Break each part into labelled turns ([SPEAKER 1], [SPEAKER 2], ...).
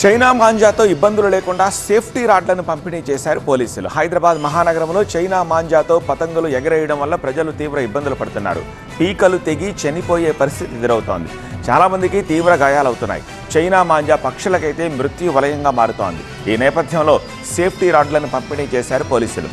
[SPEAKER 1] China మాంజాతో ఇబ్బందులు లేకుండా సేఫ్టీ రాడ్లను పంపిణీ చేశారు పోలీసులు. హైదరాబాద్ మహానగరంలో చైనా మాంజాతో పతంగులు ఎగరేయడం వల్ల ప్రజలు తీవ్ర ఇబ్బందులు పడుతున్నారు. పీకలు తెగి చనిపోయే పరిస్థితి ఎదురవుతోంది. చాలామందికి తీవ్ర గాయాలవుతున్నాయి. చైనా మాంజా పక్షులకైతే మృత్యు వలయంగా మారుతోంది. ఈ నేపథ్యంలో సేఫ్టీ రాడ్లను పంపిణీ చేశారు పోలీసులు.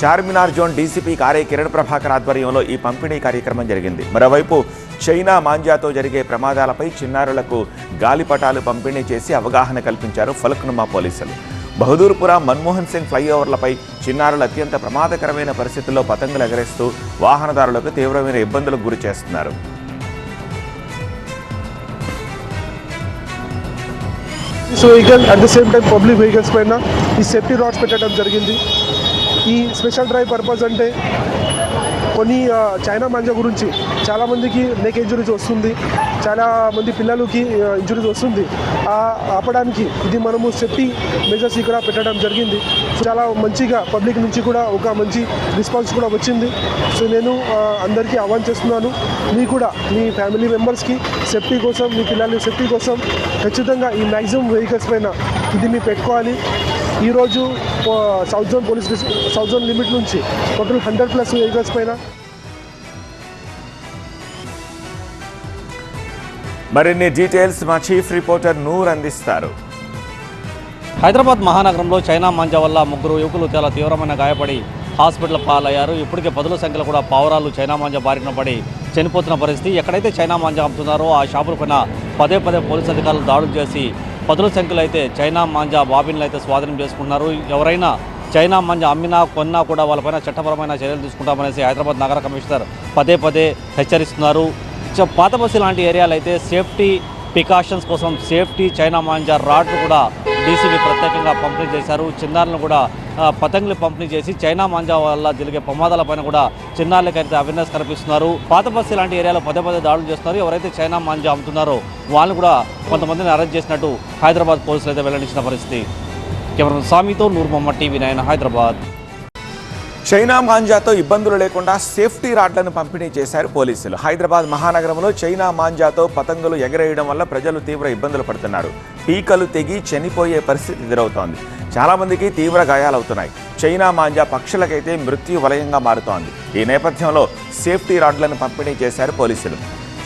[SPEAKER 1] చార్మినార్ జోన్ డీసీపీ కార్య కిరణ్ ప్రభాకర్ ఆధ్వర్యంలో ఈ పంపిణీ కార్యక్రమం జరిగింది. మరోవైపు చైనా మాంజాతో జరిగే ప్రమాదాలపై చిన్నారులకు గాలిపటాలు పంపిణీ చేసి అవగాహన కల్పించారు ఫలక్నుమా పోలీసులు. బహదూర్పుర మన్మోహన్ సింగ్ ఫ్లైఓవర్లపై చిన్నారులు అత్యంత ప్రమాదకరమైన పరిస్థితుల్లో పతంగులు ఎగరేస్తూ వాహనదారులకు తీవ్రమైన ఇబ్బందులకు గురి చేస్తున్నారు.
[SPEAKER 2] So vehicle at the same time public vehicles పైన ఈ సేఫ్టీ రాడ్స్ పెట్టడం జరిగింది. ఈ స్పెషల్ డ్రైవ్ పర్పస్ అంటే కొన్ని చైనా మంజా గురించి చాలామందికి నెక్ ఇంజురీస్ వస్తుంది. చాలా మంది పిల్లలకి ఇంజురీస్ వస్తుంది. ఆ ఆపడానికి ఇది మనము సేఫ్టీ మెజర్స్ ఇక్కడ పెట్టడం జరిగింది. చాలా మంచిగా పబ్లిక్ నుంచి కూడా ఒక మంచి రెస్పాన్స్ కూడా వచ్చింది. సో నేను అందరికీ ఆహ్వాన్ చేస్తున్నాను. మీ కూడా మీ ఫ్యామిలీ మెంబర్స్కి సేఫ్టీ కోసం మీ పిల్లల సేఫ్టీ కోసం ఖచ్చితంగా ఈ మ్యాక్సిమం వెహికల్స్ పైన ఇది మీరు పెట్టుకోవాలి. ఈరోజు south zone police south zone limit నుంచి టోటల్ హండ్రెడ్ ప్లస్ వెహికల్స్ పైన.
[SPEAKER 1] మరిన్ని డీటెయిల్స్ మా చీఫ్ రిపోర్టర్ నూర్ అందిస్తారు.
[SPEAKER 3] హైదరాబాద్ మహానగరంలో చైనా మాంజా వల్ల ముగ్గురు యువకులు చాలా తీవ్రమైన గాయపడి హాస్పిటల్ పాలయ్యారు. ఇప్పటికే పదుల సంఖ్యలో కూడా పావురాలు చైనా మాంజా బారిన పడి చనిపోతున్న పరిస్థితి. ఎక్కడైతే చైనా మాంజా అమ్ముతున్నారో ఆ షాపుల పైన పదే పదే పోలీసు అధికారులు దాడులు చేసి పదుల సంఖ్యలో అయితే చైనా మాంజా బాబిన్లు అయితే స్వాధీనం చేసుకున్నారు ఎవరైనా చైనా మాంజా అమ్మినా కొన్నా కూడా వాళ్ళపైన చట్టపరమైన చర్యలు తీసుకుంటామనేసి హైదరాబాద్ నగర కమిషనర్ పదే పదే హెచ్చరిస్తున్నారు. చ- లాంటి ఏరియాలు అయితే సేఫ్టీ ప్రికాషన్స్ కోసం సేఫ్టీ చైనా మాంజా రాడ్లు కూడా డీసీబీ ప్రత్యేకంగా పంపిణీ చేశారు. చిన్నారులను కూడా పతంగులు పంపిణీ చేసి చైనా మాంజా వల్ల జరిగే ప్రమాదాలపైన కూడా చిన్నారులకైతే అవేర్నెస్ కల్పిస్తున్నారు. పాత బస్సు లాంటి ఏరియాలో పదే పదే దాడులు చేస్తున్నారు. ఎవరైతే చైనా మాంజా అమ్ముతున్నారో వాళ్ళు కూడా కొంతమందిని అరెస్ట్ చేసినట్టు హైదరాబాద్ పోలీసులు అయితే వెల్లడించిన పరిస్థితి. కెమెరా స్వామితో Noor Mohammed TV nine Hyderabad.
[SPEAKER 1] China మాంజాతో ఇబ్బందులు లేకుండా సేఫ్టీ రాడ్లను పంపిణీ చేశారు పోలీసులు. హైదరాబాద్ మహానగరంలో చైనా మాంజాతో పతంగులు ఎగరేయడం వల్ల ప్రజలు తీవ్ర ఇబ్బందులు పడుతున్నారు. పీకలు తెగి చనిపోయే పరిస్థితి ఎదురవుతోంది. చాలామందికి తీవ్ర గాయాలవుతున్నాయి. చైనా మాంజా పక్షులకైతే మృత్యు వలయంగా మారుతోంది. ఈ నేపథ్యంలో సేఫ్టీ రాడ్లను పంపిణీ చేశారు పోలీసులు.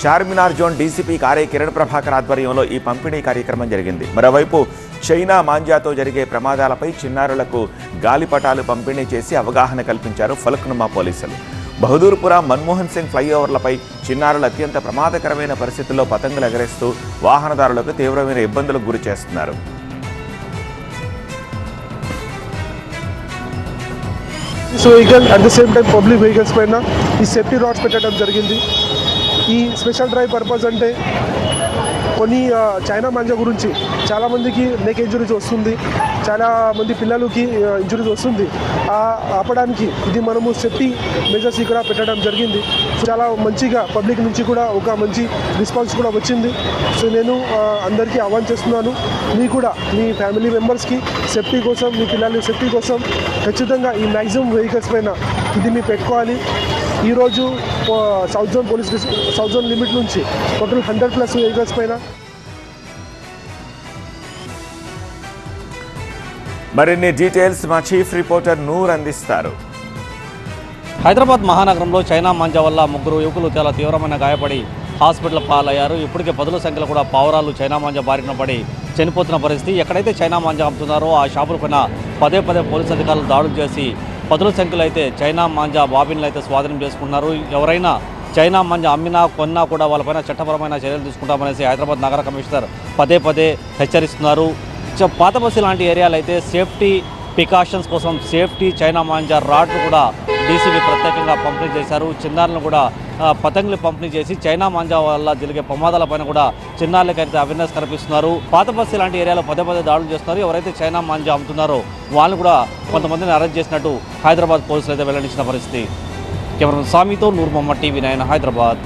[SPEAKER 1] చార్మినార్ జోన్ డీసీపీ కార్య కిరణ్ ప్రభాకర్ ఆధ్వర్యంలో ఈ పంపిణీ కార్యక్రమం జరిగింది. మరోవైపు చైనా మాంజాతో జరిగే ప్రమాదాలపై చిన్నారులకు గాలిపటాలు పంపిణీ చేసి అవగాహన కల్పించారు ఫలక్నుమా పోలీసులు. బహదూర్పుర మన్మోహన్ సింగ్ ఫ్లైఓవర్లపై చిన్నారులు అత్యంత ప్రమాదకరమైన పరిస్థితుల్లో పతంగులు ఎగరేస్తూ వాహనదారులకు తీవ్రమైన ఇబ్బందులకు గురి చేస్తున్నారు.
[SPEAKER 2] So vehicle at the same time public vehicles పైన ఈ సేఫ్టీ రాడ్స్ పెట్టడం జరిగింది. ఈ స్పెషల్ డ్రైవ్ పర్పస్ అంటే కొన్ని చైనా మంజా గురించి చాలామందికి నెక్ ఇంజురీస్ వస్తుంది. చాలామంది పిల్లలకి ఇంజురీస్ వస్తుంది. ఆ ఆపడానికి ఇది మనము సేఫ్టీ మెజర్స్ ఇక్కడ పెట్టడం జరిగింది. చాలా మంచిగా పబ్లిక్ నుంచి కూడా ఒక మంచి రెస్పాన్స్ కూడా వచ్చింది. సో నేను అందరికీ ఆహ్వాన్ చేస్తున్నాను. మీ కూడా మీ ఫ్యామిలీ మెంబర్స్కి సేఫ్టీ కోసం మీ పిల్లల సేఫ్టీ కోసం ఖచ్చితంగా ఈ మ్యాక్సిమం వెహికల్స్ పైన ఇది మీరు పెట్టుకోవాలి. ఈరోజు south zone police south zone limit నుంచి టోటల్ హండ్రెడ్ ప్లస్ వెహికల్స్ పైన.
[SPEAKER 1] మరిన్ని డీటెయిల్స్ మా చీఫ్ రిపోర్టర్ నూర్ అందిస్తారు.
[SPEAKER 3] హైదరాబాద్ మహానగరంలో చైనా మాంజా వల్ల ముగ్గురు యువకులు చాలా తీవ్రమైన గాయపడి హాస్పిటల్ పాలయ్యారు. ఇప్పటికే పదుల సంఖ్యలో కూడా పావురాలు చైనా మాంజా బారిన పడి చనిపోతున్న పరిస్థితి. ఎక్కడైతే చైనా మాంజా అమ్ముతున్నారో ఆ షాపుల పైన పదే పదే పోలీసు అధికారులు దాడులు చేసి పదుల సంఖ్యలో అయితే చైనా మాంజా బాబిన్లు అయితే స్వాధీనం చేసుకున్నారు. ఎవరైనా చైనా మాంజా అమ్మినా కొన్నా కూడా వాళ్ళపైన చట్టపరమైన చర్యలు తీసుకుంటామనేసి హైదరాబాద్ నగర కమిషనర్ పదే పదే హెచ్చరిస్తున్నారు. చ- పాత బస్సు లాంటి ఏరియాలు అయితే సేఫ్టీ ప్రికాషన్స్ కోసం సేఫ్టీ చైనా మాంజా రాడ్లు కూడా డీసీబీ ప్రత్యేకంగా పంపిణీ చేశారు. చిన్నారులను కూడా పతంగులు పంపిణీ చేసి చైనా మాంజా వల్ల జరిగే ప్రమాదాల పైన కూడా చిన్నారులకైతే అవేర్నెస్ కల్పిస్తున్నారు. పాత బస్సు లాంటి ఏరియాలో పదే పదే దాడులు చేస్తున్నారు. ఎవరైతే చైనా మాంజా అమ్ముతున్నారో వాళ్ళు కూడా కొంతమందిని అరెస్ట్ చేసినట్టు హైదరాబాద్ పోలీసులు అయితే వెల్లడించిన పరిస్థితి. కెమెరా స్వామితో నూర్ మొహమ్మద్ టీవీ నైన్ హైదరాబాద్.